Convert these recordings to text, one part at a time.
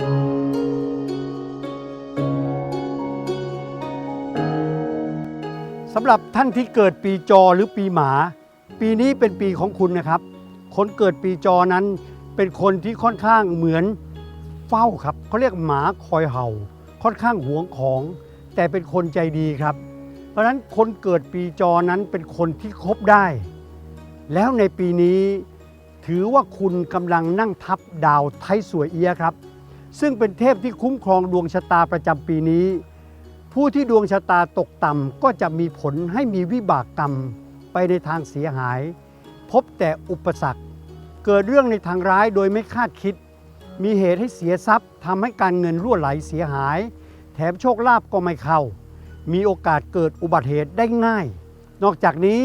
สำหรับท่านที่เกิดปีจอหรือปีหมา ปีนี้เป็นปีของคุณนะครับ คนเกิดปีจอนั้นเป็นคนที่ค่อนข้างเหมือนเฝ้าครับเขาเรียกหมาคอยเห่า ค่อนข้างหวงของ แต่เป็นคนใจดีครับ เพราะฉะนั้นคนเกิดปีจอนั้นเป็นคนที่คบได้ แล้วในปีนี้ถือว่าคุณกำลังนั่งทับดาวไทยสวยเอียครับ ซึ่งเป็นเทพที่คุ้มครองดวงชะตาประจำปีนี้ ผู้ที่ดวงชะตาตกต่ำก็จะมีผลให้มีวิบากกรรมไปในทางเสียหาย พบแต่อุปสรรค เกิดเรื่องในทางร้ายโดยไม่คาดคิด มีเหตุให้เสียทรัพย์ทำให้การเงินรั่วไหลเสียหาย แถมโชคลาภก็ไม่เข้า มีโอกาสเกิดอุบัติเหตุได้ง่าย นอกจากนี้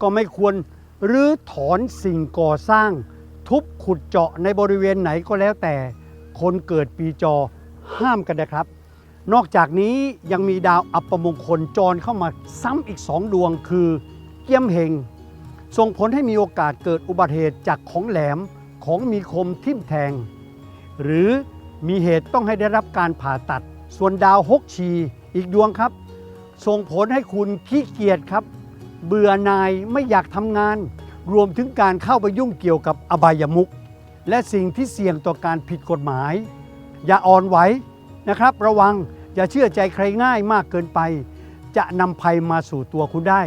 ก็ไม่ควรรื้อถอนสิ่งก่อสร้าง ทุบขุดเจาะในบริเวณไหนก็แล้วแต่ คนเกิดปีจอห้ามกันนะครับ นอกจากนี้ยังมีดาวอัปมงคลจรเข้ามาซ้ำอีกสองดวงคือเกี้ยมเฮงส่งผลให้มีโอกาสเกิดอุบัติเหตุจากของแหลมของมีคมทิ่มแทง หรือมีเหตุต้องให้ได้รับการผ่าตัด ส่วนดาวฮกชีอีกดวงครับ ส่งผลให้คุณขี้เกียจครับ เบื่อนายไม่อยากทำงาน รวมถึงการเข้าไปยุ่งเกี่ยวกับอบายมุข และสิ่งที่เสี่ยงต่อการผิดกฎหมาย อย่าอ่อนไหวนะครับ ระวังอย่าเชื่อใจใครง่ายมากเกินไป จะนำภัยมาสู่ตัวคุณได้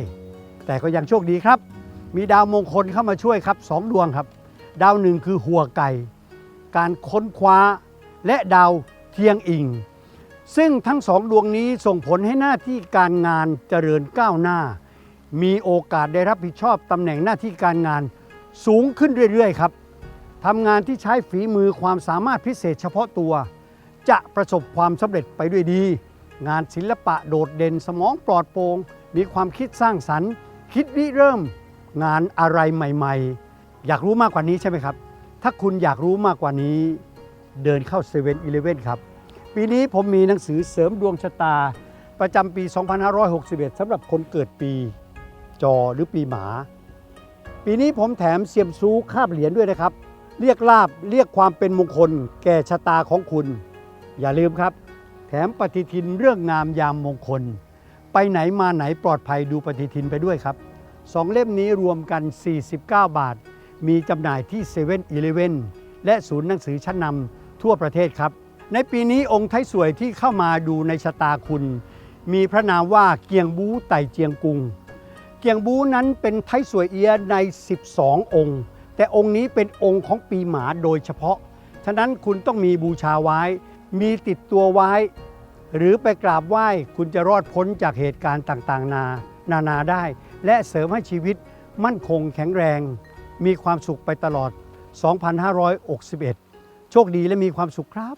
แต่ก็ยังโชคดีครับ มีดาวมงคลเข้ามาช่วยครับสองดวงครับ ดาวหนึ่งคือหัวไก่ การค้นคว้า และดาวเทียงอิง ซึ่งทั้งสองดวงนี้ส่งผลให้หน้าที่การงานเจริญก้าวหน้า มีโอกาสได้รับผิดชอบตำแหน่งหน้าที่การงานสูงขึ้นเรื่อยๆครับ ทำงานที่ใช้ฝีมือความสามารถพิเศษเฉพาะตัว จะประสบความสำเร็จไปด้วยดี งานศิลปะโดดเด่นสมองปลอดโปร่งมีความคิดสร้างสรรค์ คิดริเริ่ม งานอะไรใหม่ๆ อยากรู้มากกว่านี้ใช่ไหมครับ ถ้าคุณอยากรู้มากกว่านี้ เดินเข้าเซเว่นอีเลฟเว่นครับ ปีนี้ผมมีหนังสือเสริมดวงชะตา ประจำปี 2561สำหรับคนเกิดปี จอหรือปีหมา ปีนี้ผมแถมเซียมซูคาบเหรียญด้วยนะครับ เรียกลาบเรียกความเป็นมงคล แก่ชะตาของคุณ อย่าลืมครับ แถมปฏิทินเรื่องงามยามมงคล ไปไหนมาไหนปลอดภัยดูปฏิทินไปด้วยครับสองเล่มนี้รวมกัน 49 บาท มีจำหน่ายที่7 e เ e ่ e อและศูนย์หนังสือชั้นนำทั่วประเทศครับ ในปีนี้องค์ไทยสวยที่เข้ามาดูในชะตาคุณ มีพระนามว่าเกียงบูไต่เจียงกุง เกียงบูนั้นเป็นไทยสวยเอียใน 12 องค์ แต่องค์นี้เป็นองค์ของปีหมาโดยเฉพาะ ฉะนั้นคุณต้องมีบูชาไว้ มีติดตัวไว้ หรือไปกราบไหว้คุณจะรอดพ้นจากเหตุการณ์ต่างๆ นานานาได้ และเสริมให้ชีวิตมั่นคงแข็งแรง มีความสุขไปตลอด 2561 โชคดีและมีความสุขครับ